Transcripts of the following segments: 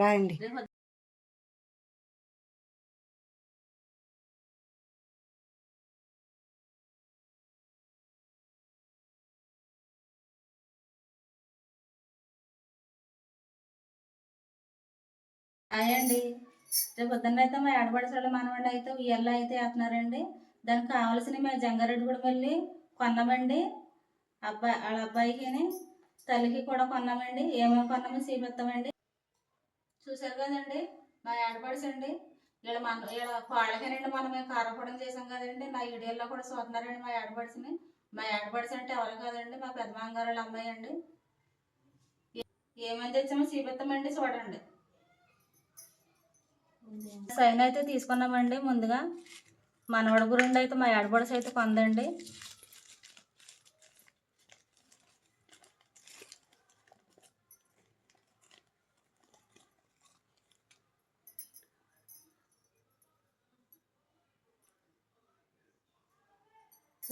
రాయండి. అయ్యండి రేపు పొద్దున్న అయితే మా ఆడపడిసోళ్ళ మనవండి అయితే ఉయ్యల్లో అయితే వేస్తున్నారండి. దానికి కావాల్సినవి మేము జంగారెడ్డి కూడా వెళ్ళి కొన్నామండి. అబ్బాయి వాళ్ళ అబ్బాయికి తల్లికి కూడా కొన్నామండి ఏమేమి కొన్నామో చూపిస్తామండి. చూసారు కదండి మా ఆడపడుచండి వీళ్ళ మన వీళ్ళ కోళ్ళకేనండి మనం కారపడం చేసాం కదండి. నా వీడియోలో కూడా చూస్తున్నారండి మా ఆడపడుచుని మా ఆడపడుచు అంటే ఎవరు కాదండి మా పెద్ద మామగారు వాళ్ళ అమ్మాయి అండి. ఏమేమి తెచ్చామో చూపిస్తామండి చూడండి. సైన్ అయితే తీసుకున్నామండి ముందుగా. మనవడ గురించి అయితే మా ఆడపడుచు అయితే కొందండి.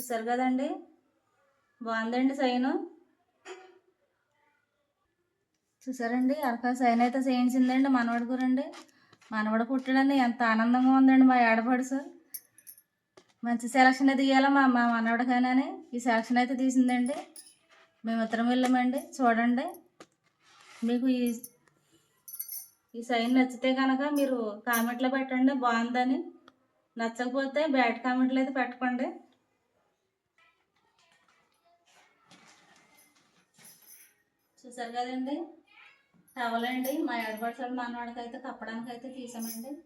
చూసారు కదండి? బాగుందండి సైను. చూసారండి? అరకా సైన్ అయితే చేయించిందండి మనవడి గురండి మనవడ పుట్టడని ఎంత ఆనందంగా ఉందండి మా ఏడపడుసు మంచి సెలక్షన్ తీయాలా మా మా మనవడికైనాని. ఈ సెలక్షన్ అయితే తీసిందండి. మేము ఇద్దరం వెళ్ళామండి చూడండి. మీకు ఈ ఈ సైన్ నచ్చితే కనుక మీరు కామెంట్లో పెట్టండి బాగుందని. నచ్చకపోతే బ్యాడ్ కామెంట్లు అయితే పెట్టకండి. చూసారు కదండి? టవలండి మా ఏడపడిసాడు మనవాడికి అయితే కప్పడానికి అయితే తీసామండి.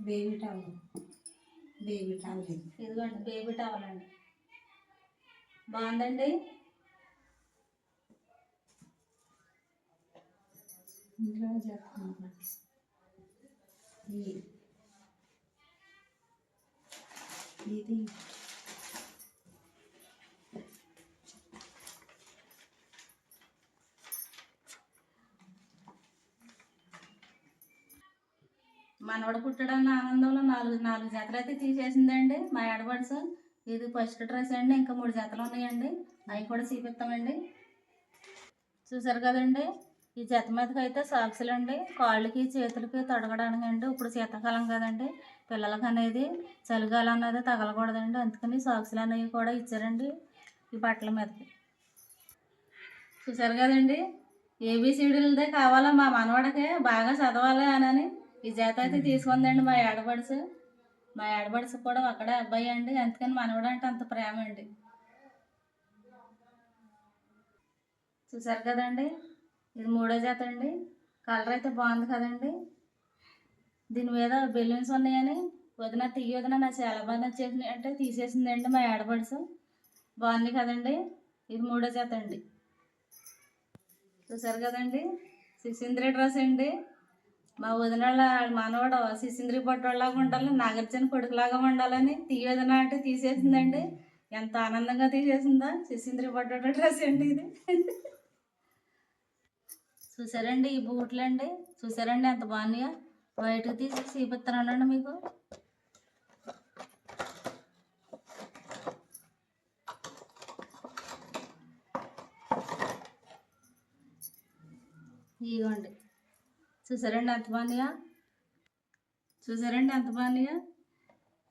Baby towel. Baby towel. ఇది ఇదిగోండి బేబీ టవల్ అండి. బాగుందండి? ఈ- ఇది మనవడు పుట్టడన్న ఆనందంలో నాలుగు నాలుగు జతలు అయితే తీసేసిందండి. మా ఏడబడ్స్ ఇది ఫస్ట్ డ్రెస్ అండి ఇంకా మూడు జతలు ఉన్నాయండి. అవి కూడా చూపిస్తామండి చూసారు కదండి ఈ జత మీదకి అయితే సాక్సులు అండి కాళ్ళకి చేతులకి తొడగడానికి అండి ఇప్పుడు శీతాకాలం కదండి. పిల్లలకి అనేది చలికాలం అనేది తగలకూడదండి అందుకని సాక్సులు అనేవి కూడా ఇచ్చారండి ఈ బట్టల మీదకి. చూసారు కదండి ఏబీసీడీలదే కావాలా మా మనవాడికి బాగా చదవాలి అని ఈ జత అయితే తీసుకుందండి మా ఏడబడుసు. మా ఏడబడుసు కూడా అక్కడే అబ్బాయి అండి. అందుకని మనవడు అంటే అంత ప్రేమ అండి. చూసారు కదండి? ఇది మూడో జత అండి. కలర్ అయితే బాగుంది కదండి. దీని మీద బెలూన్స్ ఉన్నాయని వదిన తీయ వదిన నాకు చాలా బాగా నచ్చేసింది అంటే తీసేసిందండి మా ఏడబడుసు. బాగుంది కదండి? ఇది మూడో జత అండి. చూసారు కదండి? సిసింద్రి డ్రెస్ అండి. మా వదిన వాళ్ళ మనవాడు సిసింద్రి పట్టోళ్ళలాగా ఉండాలి నాగార్జున కొడుకులాగా ఉండాలని తీయ అంటే తీసేసిందండి. ఎంత ఆనందంగా తీసేసిందా? సిసింద్రి పట్టోడ డ్రెస్ అండి ఇది. చూసారండి ఈ బూట్లు అండి చూసారండి ఎంత బాగున్నాయా? బయటకు తీసి చూపిస్తున్నానండి మీకు. ఇదిగోండి. చూసారండి ఎంత బాగుందిగా చూసారండి ఎంత బాగుందిగా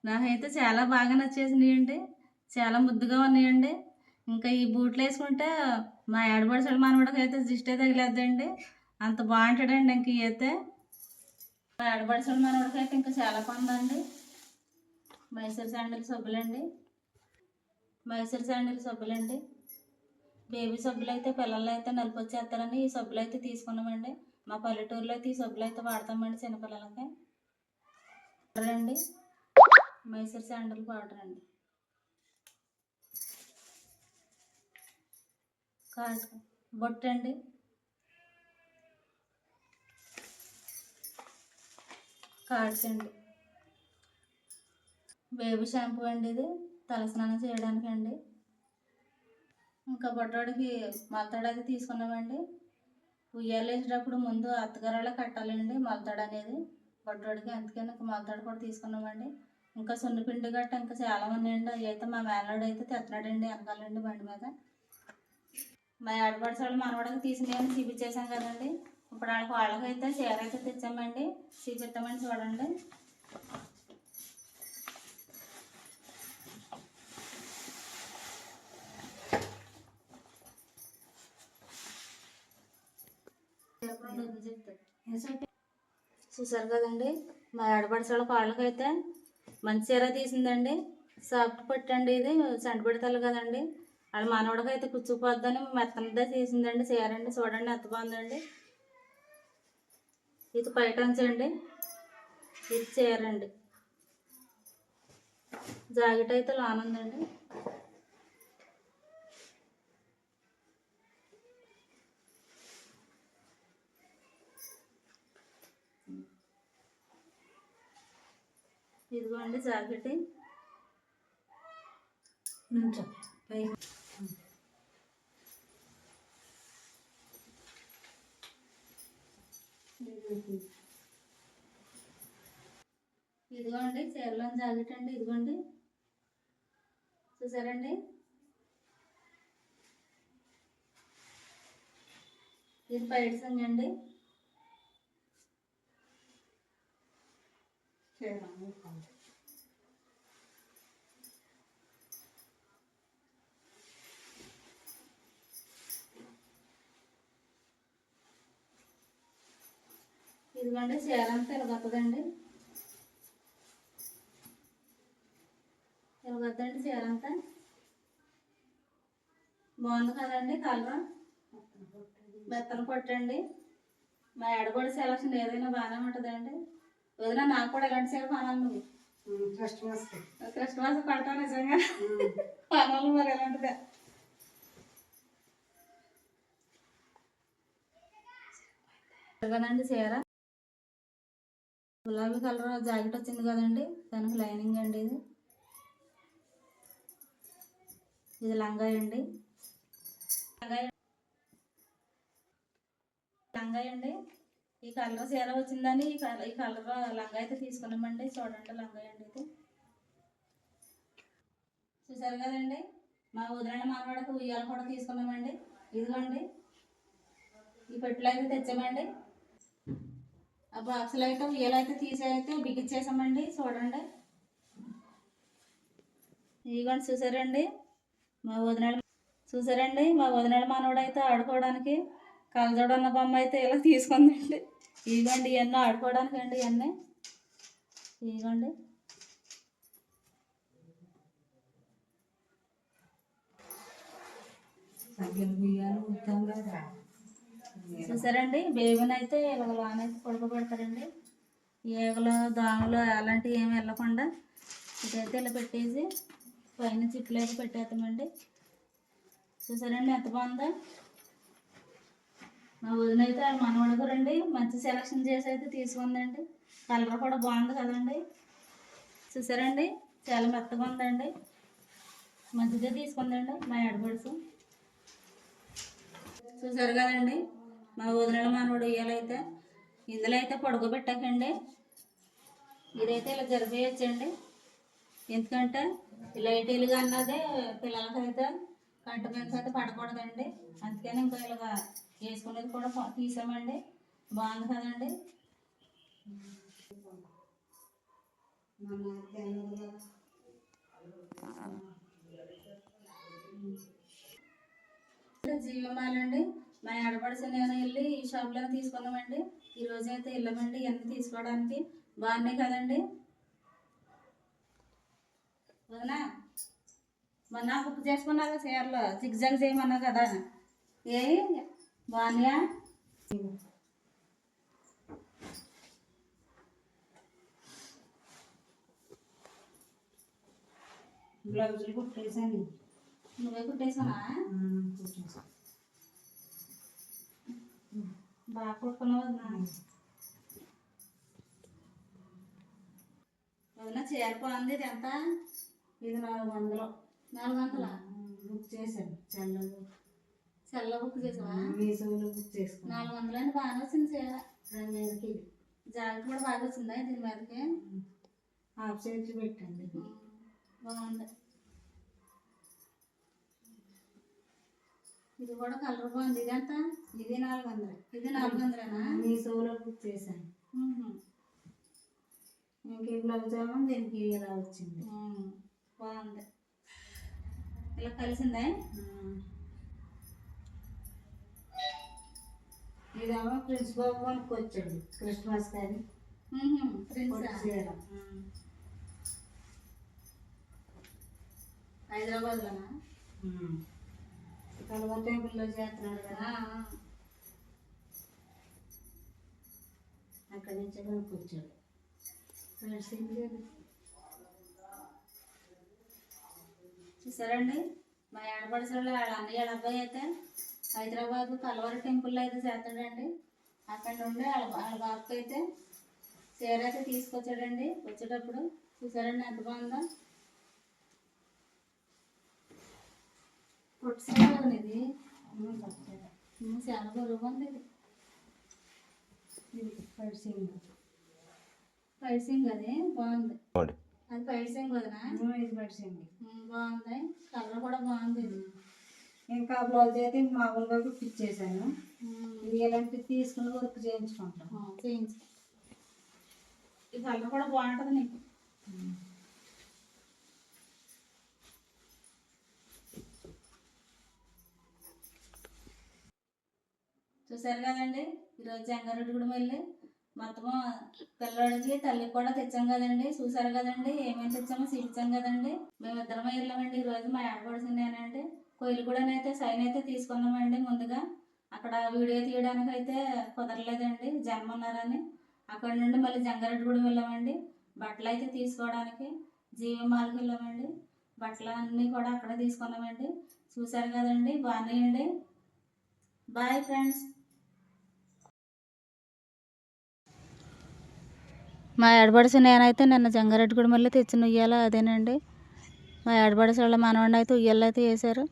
నాకైతే చాలా బాగా నచ్చేసినాయండి. చాలా ముద్దుగా ఉన్నాయండి. ఇంకా ఈ బూట్లు వేసుకుంటే మా ఏడబడి మనవడికి అయితే దిష్టే తగిలేద్దండి. అంత బాగుంటాడండి ఇంక ఇవి అయితే మా ఏడబడి మనవడికి అయితే ఇంకా చాలా కొందండి మైసూర్ శాండిల్ సబ్బులండి. మైసూర్ శాండిల్ సబ్బులండి. బేబీ సబ్బులు అయితే పిల్లలు అయితే నలుపు వచ్చేస్తారని ఈ సబ్బులు అయితే తీసుకున్నామండి. మా పల్లెటూరులో అయితే ఈ సబ్బులు అయితే వాడతామండి చిన్నపిల్లలకి. అండి మైసూర్ శాండల్ పౌడర్ అండి. కార్డ్ బొట్టు అండి. కార్డ్స్ అండి. బేబీ షాంపూ అండి ఇది తలస్నానం చేయడానికి అండి ఇంకా బొట్టోడికి మలతాడు అది తీసుకున్నామండి. ఉయ్యాలు వేసేటప్పుడు ముందు అత్తగారలా కట్టాలండి మలతాడు అనేది. బొట్టోడికి అందుకని ఇంకా మలతాడు కూడా తీసుకున్నామండి. ఇంకా సున్నిపిండి గట్ట ఇంకా చాలా ఉన్నాయండి. అవి అయితే మా మేనడు అయితే తెస్తున్నాడండి వెనకాలండి బండి మీద. మా ఆడపడిచాడు మనవాడికి తీసినాయని చూపించేసాం కదండి. ఇప్పుడు వాళ్ళకి వాళ్ళకి అయితే చీర అయితే తెచ్చామండి. చూపిస్తామని చూడండి. చూసారు కదండి మా ఆడపడిచాడు వాళ్ళకి అయితే మంచి చీర తీసిందండి. సాఫ్ట్ పట్టండి ఇది సంట పెడతారు కదండి. వాళ్ళ మనవడికి అయితే కుచ్చుకుపోద్దని మెత్తనదే తీసిందండి. చీర అండి చూడండి ఎంత బాగుందండి. ఇది బయట ఉంచండి ఇది చీర అండి జాకెట్ అయితే లోనుందండి. ఇదిగోండి జాకెట్. నుంచో పై. ఇదిగోండి చీరలోని జాకెట్ అండి ఇదిగోండి. చూసారండి? ఇది పైడి సంగండి. ఇదిగోండి చీర అంతా ఇలాగొస్తుందండి ఇలాగొద్దండి చీర అంతా బాగుంది కదండి కలర్? బెత్తన కొట్టండి. మా ఎడబడి సెలక్షన్ ఏదైనా బాగానే ఉంటుందండి. వదిన నాకు కూడా ఇలాంటి చీర కొనాలి నువ్వు. ఫస్ట్ వస్తాయి క్రిస్మస్ కొడతావు నిజంగా. కొనాలి మరి ఎలాంటిదే? కదండి చీర. గులాబీ కలర్ జాకెట్ వచ్చింది కదండి దానికి లైనింగ్ అండి ఇది. ఇది లంగాయి అండి. లంగాయి లంగాయి అండి. ఈ కలర్ చీర వచ్చిందని ఈ కలర్ ఈ కలర్ లంగా అయితే తీసుకున్నామండి. చూడండి లంగా అండి అయితే చూసారు కదండి. మా వదిలిన మనవాడకు ఉయ్యాలు కూడా తీసుకున్నామండి. ఇదిగోండి. ఈ పెట్టులు అయితే తెచ్చామండి. ఆ బాక్సులు అయితే ఉయ్యాలు అయితే తీసి అయితే బిగించేసామండి. చూడండి. ఇదిగోండి చూసారండి. మా వదినాడు చూసారండి. మా వదినాడు మనవడు అయితే ఆడుకోవడానికి కలజోడు అన్న బొమ్మ అయితే ఇలా తీసుకుందండి. ఇదిగోండి ఇవన్నీ ఆడుకోవడానికి అండి ఇవన్నీ. ఇదిగోండి. కదా. చూసారండి? బేబీని అయితే ఇలా లోనైతే పడుకోబెడతారండి. ఈగలు దోమలు అలాంటివి ఏమి వెళ్ళకుండా ఇదైతే ఇలా పెట్టేసి పైన చిట్లు అయితే పెట్టేస్తామండి చూసారండి ఎంత బాగుందో? మా వదిన అయితే వాళ్ళ మనవడు రండి మంచి సెలక్షన్ చేసి అయితే తీసుకుందండి. కలర్ కూడా బాగుంది కదండి. చూసారండి? చాలా మెత్తగా ఉందండి. మంచిగా తీసుకుందండి మా ఎడబడుసు చూసారు కదండి? మా వదిన మనవడు ఇయ్యాలైతే ఇందులో అయితే పడుకోబెట్టాకండి ఇదైతే ఇలా జరిపేయచ్చండి. ఎందుకంటే లైట్ వెలుగు అన్నది పిల్లలకైతే కంటి మీద అయితే పడకూడదండి. అందుకని ఇంకా ఇలాగా వేసుకునేది కూడా తీసామండి బాగుంది కదండి. జీవమాలండి. మా ఆడపడిసి నేను వెళ్ళి ఈ షాప్లో తీసుకున్నామండి ఈ రోజు అయితే ఇవన్నీ తీసుకోవడానికి. బాగున్నాయి కదండి. అవునా? మొన్న బుక్ చేసుకున్నాగా చీరలో. సిగ్జాగ్ చేయమన్నా కదా. ఏ బాగున్నాయా బ్లౌజులు కుట్టేసాను నువ్వే కుట్టేసానా బాగా కుట్టుకున్నావు వదినా చీర బాగుంది ఇది ఎంత ఇది నాలుగు వందలు. నాలుగు వందలా? బుక్ చేశాను. చల్లగా చల్ల బుక్ చేసావా? మీసోలో బుక్ చేసుకున్నాను నాలుగు వందలని బాగానే వచ్చింది చీర. దాని మీదకి. జాకెట్ కూడా బాగా వచ్చిందా దీని మీదకి? హాఫ్ సెంచరీ పెట్టండి. బాగుంది. ఇది కూడా కలర్ బాగుంది. ఇదంతా ఇది నాలుగు వందలు. ఇది నాలుగు వందలేనా? మీ సోలో బుక్ చేశాను. ఇంక బ్లౌజ్ ఏమో దీనికి ఇలా వచ్చింది. బాగుంది. ఇలా కలిసిందే? ఇదేమో ప్రిన్స్ బాబు కొనుక్కొచ్చాడు క్రిస్మస్ కానీ. హైదరాబాద్లోనా? కలవర్ టేబుల్లో చేస్తున్నాడు కదా. అక్కడి నుంచి నడిచింది కదా. చూసారండి? మా ఆడపడుచులు వాళ్ళ అన్నయ్య వాళ్ళ అబ్బాయి అయితే హైదరాబాద్ కలవరి టెంపుల్లో అయితే చేస్తాడండి. అక్కడ నుండి వాళ్ళ వాళ్ళ బాబుకి అయితే చీర అయితే తీసుకొచ్చాడండి. వచ్చేటప్పుడు చూసారండి ఎంత బాగుందో. పొట్టు చీర కదండి ఇది. చాలా బరువుగా ఉంది ఇది. నడిచింది. పైసింగ్ అది. బాగుంది. అది పైసింగ్ వదినా? ఇది ఉమ్, బాగుంది. కలర్ కూడా బాగుంది ఇది. ఇంకా బ్లౌజ్ అయితే మామూలుగా కుట్టించేసాను. ఇది ఇలాంటివి తీసుకుని వర్క్ చేయించుకుంటాం. చేయించు. ఈ కలర్ కూడా బాగుంటుంది నీకు. చూసారు కదండి? ఈరోజు జంగారెడ్డి కూడా వెళ్ళి మొత్తం పిల్లడికి తల్లికి కూడా తెచ్చాం కదండి. చూసారు కదండి? ఏమేమి తెచ్చామో చూపించాం కదండి. మేమిద్దరం వెళ్ళామండి. ఈరోజు మా ఆడపడుచుండేనండి కొయ్యలు కూడా అయితే సైన్ అయితే తీసుకున్నామండి ముందుగా. అక్కడ వీడియో తీయడానికి అయితే కుదరలేదండి జన్మ ఉన్నారని అక్కడ నుండి మళ్ళీ జంగారెడ్డిగూడెం వెళ్ళామండి. బట్టలు అయితే తీసుకోవడానికి జీవమాలకు వెళ్ళామండి. బట్టలు అన్నీ కూడా అక్కడే తీసుకున్నామండి. చూసారు కదండి బాగానేయండి బాయ్ ఫ్రెండ్స్. మా ఆడబడిసి నేనైతే నిన్న జంగారెడ్డిగూడెం వెళ్ళి తెచ్చిన ఉయ్యాల అదేనండి. మా ఆడబడిసి వాళ్ళ మనవాడిని అయితే ఉయ్యాలు అయితే వేశారు.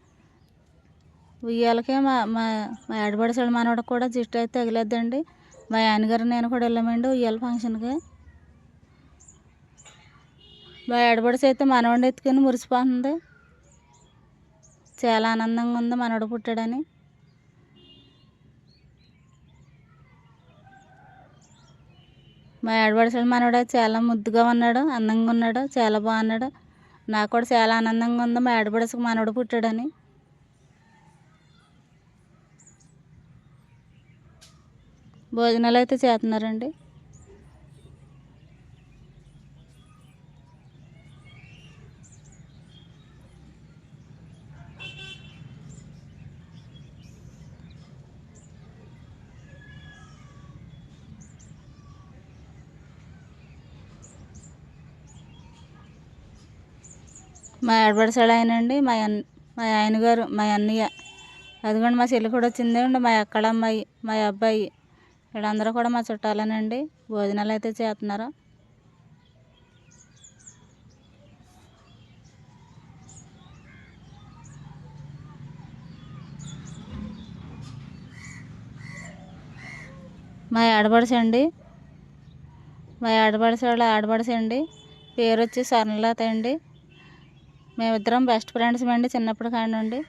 ఉయ్యాలకే మా మా మా ఆడబడిసి మనవాడికి కూడా జిస్ట్ అయితే తగిలేద్దండి. మా ఆయనగారు నేను కూడా వెళ్ళామండి ఉయ్యాల ఫంక్షన్కి. మా ఏడబడిసి అయితే మనవాడిని ఎత్తుకొని మురిసిపోతుంది. చాలా ఆనందంగా ఉంది మనవడు పుట్టాడని. మా ఆడపడుచుల మనవడు చాలా ముద్దుగా ఉన్నాడు అందంగా ఉన్నాడు చాలా బాగున్నాడు. నాకు కూడా చాలా ఆనందంగా ఉంది మా ఆడపడుచుకు మనవడు పుట్టాడని. భోజనాలు అయితే చేస్తున్నారండి. మా ఏడబడిసాడు ఆయన అండి మా అన్ మా ఆయన గారు మా అన్నయ్య. అదిగోండి మా చెల్లి కూడా వచ్చిందండి మా అక్కడమ్మాయి మా అబ్బాయి. వీళ్ళందరూ కూడా మా చుట్టాలేనండి. భోజనాలు అయితే చేస్తున్నారు? మా ఆడపడసండి మా ఆడపడుచు వాళ్ళ ఆడపడుచు అండి పేరు వచ్చి స్వర్ణలత అండి. మేమిద్దరం బెస్ట్ ఫ్రెండ్స్ అండి చిన్నప్పుడు కానివ్వండి